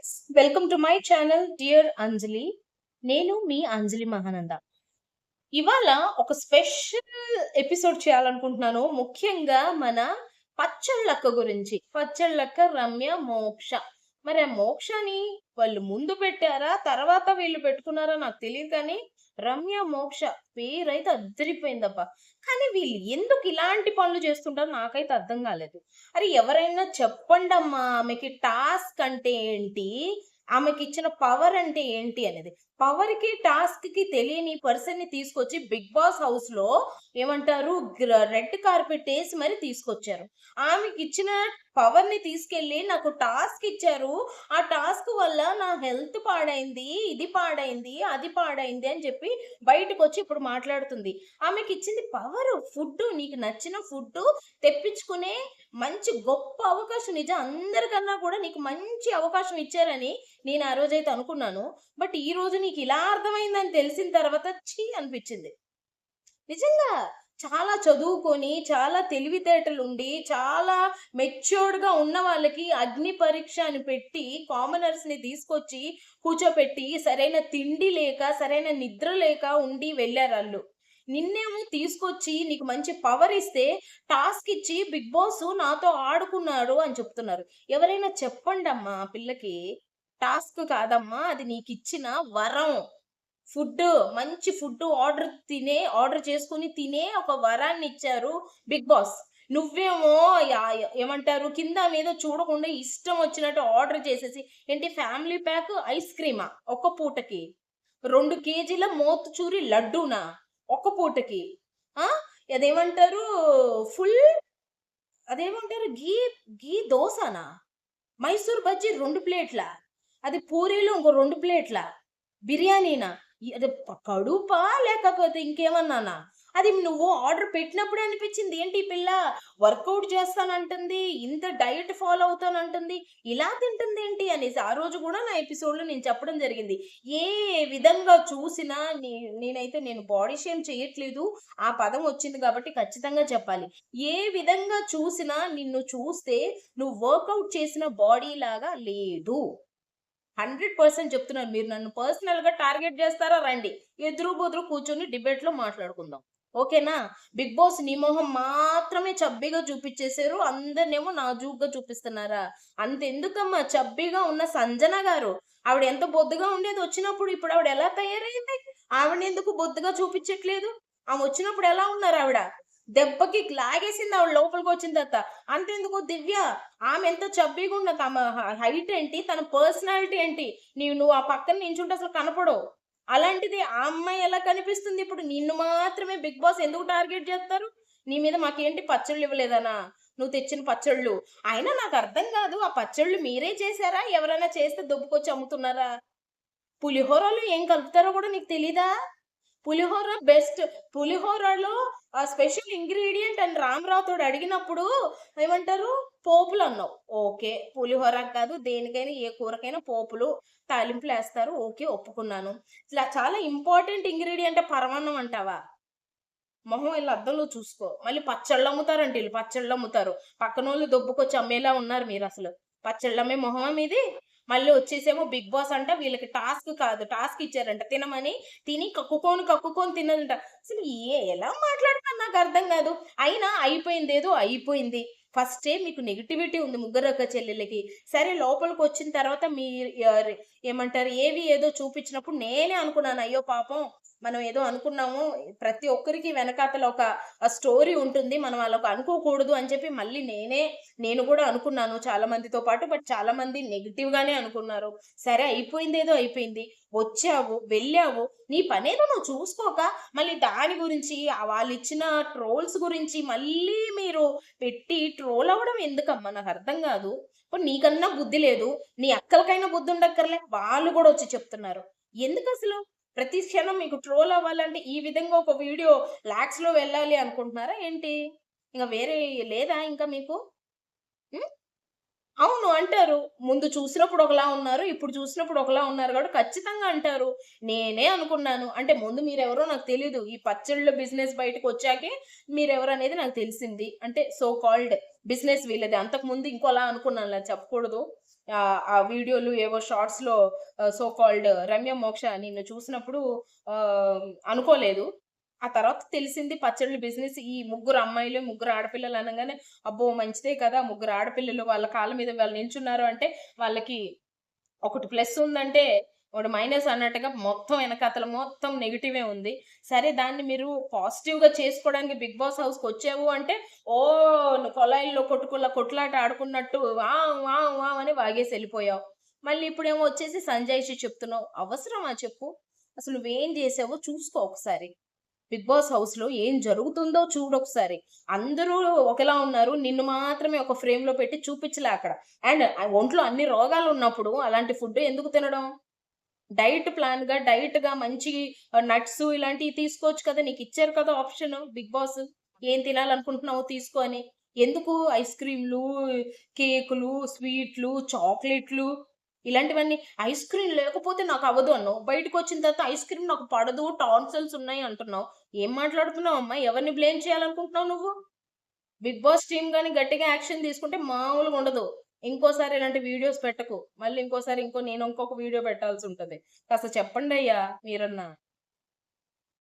Friends welcome to my channel dear Anjali నేను మీ అంజలి మహానంద. ఇవాళ ఒక స్పెషల్ ఎపిసోడ్ చేయాలనుకుంటున్నాను. ముఖ్యంగా మన పచ్చళ్ళక్క గురించి. పచ్చళ్ళక్క రమ్య మోక్ష. మరి ఆ మోక్షని వాళ్ళు ముందు పెట్టారా? తర్వాత వీళ్ళు పెట్టుకున్నారా? నాకు తెలియదు కానీ రమ్య మోక్ష పేరైతే అద్దరిపోయిందబ్బా. కానీ వీళ్ళు ఎందుకు ఇలాంటి పనులు చేస్తుంటారో నాకైతే అర్థం కాలేదు. అరే ఎవరైనా చెప్పండి అమ్మా ఆమెకి టాస్క్ అంటే ఏంటి? ఆమెకి ఇచ్చిన పవర్ అంటే ఏంటి అనేది. పవర్కి టాస్క్కి తెలియని పర్సన్ని తీసుకొచ్చి బిగ్ బాస్ హౌస్లో ఏమంటారు రెడ్ కార్పెట్ వేసి మరి తీసుకొచ్చారు. ఆమెకి ఇచ్చిన పవర్ని తీసుకెళ్ళి నాకు టాస్క్ ఇచ్చారు. ఆ టాస్క్ వల్ల నా హెల్త్ పాడైంది ఇది పాడైంది అది పాడైంది అని చెప్పి బయటకు వచ్చి ఇప్పుడు మాట్లాడుతుంది. ఆమెకి ఇచ్చింది పవర్ ఫుడ్ నీకు నచ్చిన ఫుడ్ తెప్పించుకునే మంచి గొప్ప అవకాశం నిజం. అందరికన్నా కూడా నీకు మంచి అవకాశం ఇచ్చారని నేను ఆ రోజైతే అనుకున్నాను. బట్ ఈ రోజు నీకు ఇలా అర్థమైందని తెలిసిన తర్వాత చీ అనిపించింది. నిజంగా చాలా చదువుకొని చాలా తెలివితేటలు ఉండి చాలా మెచ్యూర్డ్గా ఉన్న వాళ్ళకి అగ్ని పరీక్ష అని పెట్టి కామనర్స్ని తీసుకొచ్చి కూర్చోపెట్టి సరైన తిండి లేక సరైన నిద్ర లేక ఉండి వెళ్ళారు వాళ్ళు. నిన్నేమో తీసుకొచ్చి నీకు మంచి పవర్ ఇస్తే టాస్క్ ఇచ్చి బిగ్ బాస్ నాతో ఆడుకున్నాడు అని చెప్తున్నారు. ఎవరైనా చెప్పండి అమ్మా పిల్లకి. టాస్క్ కాదమ్మా అది నీకు ఇచ్చిన వరం. ఫుడ్ మంచి ఫుడ్ ఆర్డర్ తినే ఆర్డర్ చేసుకుని తినే ఒక వరాన్ని ఇచ్చారు బిగ్ బాస్. నువ్వేమో ఏమంటారు కింద మీద చూడకుండా ఇష్టం వచ్చినట్టు ఆర్డర్ చేసేసి ఏంటి ఫ్యామిలీ ప్యాక్ ఐస్ క్రీమా? ఒక పూటకి. రెండు కేజీల మోతుచూరి లడ్డూనా? ఒక పూటకి. అదేమంటారు ఫుల్ అదేమంటారు గీ గీ దోసనా? మైసూర్ బజ్జీ రెండు ప్లేట్ల? అది పూరీలు ఇంకో రెండు ప్లేట్ల. బిర్యానీనా? అది కడుపా? లేకపోతే ఇంకేమన్నానా? అది నువ్వు ఆర్డర్ పెట్టినప్పుడు అనిపించింది. ఏంటి పిల్ల? వర్కౌట్ చేస్తానంటుంది ఇంత డైట్ ఫాలో అవుతానంటుంది ఇలా తింటుంది ఏంటి అనేసి ఆ రోజు కూడా నా ఎపిసోడ్లో నేను చెప్పడం జరిగింది. ఏ విధంగా చూసినా నేనైతే నేను బాడీ షేమ్ చేయట్లేదు. ఆ పదం వచ్చింది కాబట్టి ఖచ్చితంగా చెప్పాలి. ఏ విధంగా చూసినా నిన్ను చూస్తే నువ్వు వర్కౌట్ చేసిన బాడీ లాగా లేదు. హండ్రెడ్ పర్సెంట్ చెప్తున్నాను మీరు నన్ను పర్సనల్గా టార్గెట్ చేస్తారా? రండి. ఎదురు బుదురు కూర్చొని డిబేట్లో మాట్లాడుకుందాం. ఓకేనా? బిగ్ బాస్ నీ మొహం మాత్రమే చబ్బిగా చూపించేశారు. అందరినేమో నాజూగ్గా చూపిస్తున్నారా? అంతెందుకమ్మా? చబ్బిగా ఉన్న సంజన గారు. ఆవిడ ఎంత బొద్దుగా ఉండేది వచ్చినప్పుడు ఇప్పుడు ఆవిడ ఎలా తయారైంది? ఆవిడ ఎందుకు బొద్దుగా చూపించట్లేదు? ఆమె వచ్చినప్పుడు ఎలా ఉన్నారు ఆవిడ? దెబ్బకి లాగేసింది ఆవిడ లోపలికి వచ్చిన తర్వాత. అంతెందుకు దివ్య? ఆమె ఎంత చబ్బీగా ఉన్న తమ హైట్ ఏంటి? తన పర్సనాలిటీ ఏంటి? నీవు నువ్వు ఆ పక్కన నించుంటే అసలు కనపడవు. అలాంటిది ఆ అమ్మాయి ఎలా కనిపిస్తుంది? ఇప్పుడు నిన్ను మాత్రమే బిగ్ బాస్ ఎందుకు టార్గెట్ చేస్తారు? నీ మీద మాకేంటి పచ్చళ్ళు ఇవ్వలేదనా? నువ్వు తెచ్చిన పచ్చళ్ళు. అయినా నాకు అర్థం కాదు ఆ పచ్చళ్ళు మీరే చేశారా? ఎవరైనా చేస్తే దుబ్బుకొచ్చి అమ్ముతున్నారా? పులిహోరలు ఏం కలుపుతారో కూడా నీకు తెలీదా? పులిహోర బెస్ట్ పులిహోరలో ఆ స్పెషల్ ఇంగ్రీడియంట్ అని రామరావుతోడు అడిగినప్పుడు ఏమంటారు? పోపులు అన్నావు. ఓకే పులిహోర కాదు దేనికైనా ఏ కూరకైనా పోపులు తాలింపులు వేస్తారు. ఓకే ఒప్పుకున్నాను. ఇట్లా చాలా ఇంపార్టెంట్ ఇంగ్రీడియంట్ పరమాన్నం అంటావా? మొహం ఇలా అద్దంలో చూసుకో. మళ్ళీ పచ్చళ్ళు అమ్ముతారంట వీళ్ళు పచ్చళ్ళు అమ్ముతారు పక్కన వాళ్ళు దొబ్బుకొచ్చి అమ్మేలా ఉన్నారు మీరు అసలు. పచ్చళ్ళు అమ్మే మొహమా మీది? మళ్ళీ వచ్చేసేమో బిగ్ బాస్ అంట వీళ్ళకి టాస్క్ కాదు టాస్క్ ఇచ్చారంట. తినమని తిని కక్కుకొని కక్కుకొని తినదంట అసలు ఏ ఎలా మాట్లాడుతున్నా నాకు అర్థం కాదు. అయినా అయిపోయింది ఏదో అయిపోయింది. ఫస్టే మీకు నెగిటివిటీ ఉంది ముగ్గురు అక్క చెల్లెలకి సరే లోపలికి వచ్చిన తర్వాత మీ ఏమంటారు ఏవి ఏదో చూపించినప్పుడు నేనే అనుకున్నాను అయ్యో పాపం. మనం ఏదో అనుకున్నాము ప్రతి ఒక్కరికి వెనకాతల ఒక స్టోరీ ఉంటుంది మనం వాళ్ళకు అనుకోకూడదు అని చెప్పి మళ్ళీ నేనే నేను కూడా అనుకున్నాను చాలా మందితో పాటు బట్ చాలా మంది నెగిటివ్గానే అనుకున్నారు. సరే అయిపోయింది ఏదో అయిపోయింది. వచ్చావు వెళ్ళావు నీ పనేదో నువ్వు చూసుకోక మళ్ళీ దాని గురించి వాళ్ళు ఇచ్చిన ట్రోల్స్ గురించి మళ్ళీ మీరు పెట్టి ట్రోల్ అవ్వడం ఎందుకమ్మా? నాకు అర్థం కాదు. ఇప్పుడు నీకన్నా బుద్ధి లేదు నీ అక్కలకైనా బుద్ధి ఉండక్కర్లే వాళ్ళు కూడా వచ్చి చెప్తున్నారు. ఎందుకు అసలు? ప్రతి క్షణం మీకు ట్రోల్ అవ్వాలంటే ఈ విధంగా ఒక వీడియో ల్యాక్స్లో వెళ్ళాలి అనుకుంటున్నారా ఏంటి? ఇంకా వేరే లేదా ఇంకా మీకు? అవును అంటారు. ముందు చూసినప్పుడు ఒకలా ఉన్నారు ఇప్పుడు చూసినప్పుడు ఒకలా ఉన్నారు కాబట్టి ఖచ్చితంగా అంటారు. నేనే అనుకున్నాను. అంటే ముందు మీరెవరో నాకు తెలియదు ఈ పచ్చళ్ళ బిజినెస్ బయటకు వచ్చాకే మీరెవరు అనేది నాకు తెలిసింది. అంటే సో కాల్డ్ బిజినెస్ వీళ్ళది. అంతకు ముందు ఇంకోలా అనుకున్నాను. అలా చెప్పకూడదు. ఆ వీడియోలు ఏవో షార్ట్స్‌లో సో కాల్డ్ రమ్య, మోక్ష నిన్ను చూసినప్పుడు అనుకోలేదు. ఆ తర్వాత తెలిసింది పచ్చళ్ళు బిజినెస్ ఈ ముగ్గురు అమ్మాయిలు, ముగ్గురు ఆడపిల్లలు అనగానే అబ్బో! మంచిదే కదా! ముగ్గురు ఆడపిల్లలు వాళ్ళ కాళ్ళ మీద వాళ్ళు నిల్చున్నారు అంటే వాళ్ళకి ఒకటి ప్లస్ ఉందంటే ఒకటి మైనస్ అన్నట్టుగా మొత్తం వెనకాతల మొత్తం నెగిటివే ఉంది. సరే దాన్ని మీరు పాజిటివ్‌గా చేసుకోవడానికి 'బిగ్ బాస్' హౌస్కి వచ్చావు అంటే ఓ కొలాయిల్లో కొట్టుకుల కొట్లాట ఆడుకున్నట్టు వా వా వావ్! అని వాగేసి వెళ్ళిపోయావు మళ్ళీ ఇప్పుడేమో వచ్చేసి సంజయ్ చెప్తున్నావు. అవసరమా చెప్పు? అసలు నువ్వేం చేసావో చూసుకో ఒకసారి. 'బిగ్ బాస్' హౌస్‌లో ఏం జరుగుతుందో చూడొకసారి. అందరూ ఒకలా ఉన్నారు. నిన్ను మాత్రమే ఒక ఫ్రేమ్‌లో పెట్టి చూపించలే అక్కడ. అండ్ ఒంట్లో అన్ని రోగాలు ఉన్నప్పుడు అలాంటి ఫుడ్ ఎందుకు తినడం? డైట్ ప్లాన్‌గా, డైట్‌గా మంచి నట్స్ ఇలాంటివి తీసుకోవచ్చు కదా! నీకు ఇచ్చారు కదా ఆప్షన్ 'బిగ్ బాస్.' ఏం తినాలనుకుంటున్నావు తీసుకో అని. ఎందుకు ఐస్ క్రీమ్‌లు, కేకులు, స్వీట్లు, చాక్లెట్‌లు ఇలాంటివన్నీ ఐస్ క్రీమ్ లేకపోతే నాకు అవ్వదు అన్నావు. బయటకొచ్చిన తర్వాత ఐస్ క్రీమ్ నాకు పడదు, టాన్సల్స్ ఉన్నాయి అంటున్నావు. ఏం మాట్లాడుతున్నావు అమ్మా ఎవరిని బ్లేమ్ చేయాలనుకుంటున్నావు నువ్వు? 'బిగ్ బాస్' టీమ్ కానీ గట్టిగా యాక్షన్ తీసుకుంటే మామూలుగా ఉండదు. ఇంకోసారి ఇలాంటి వీడియోస్ పెట్టకు. మళ్ళీ ఇంకోసారి ఇంకో నేను ఇంకొక వీడియో పెట్టాల్సి ఉంటుంది కాస్త చెప్పండి అయ్యా మీరన్నా.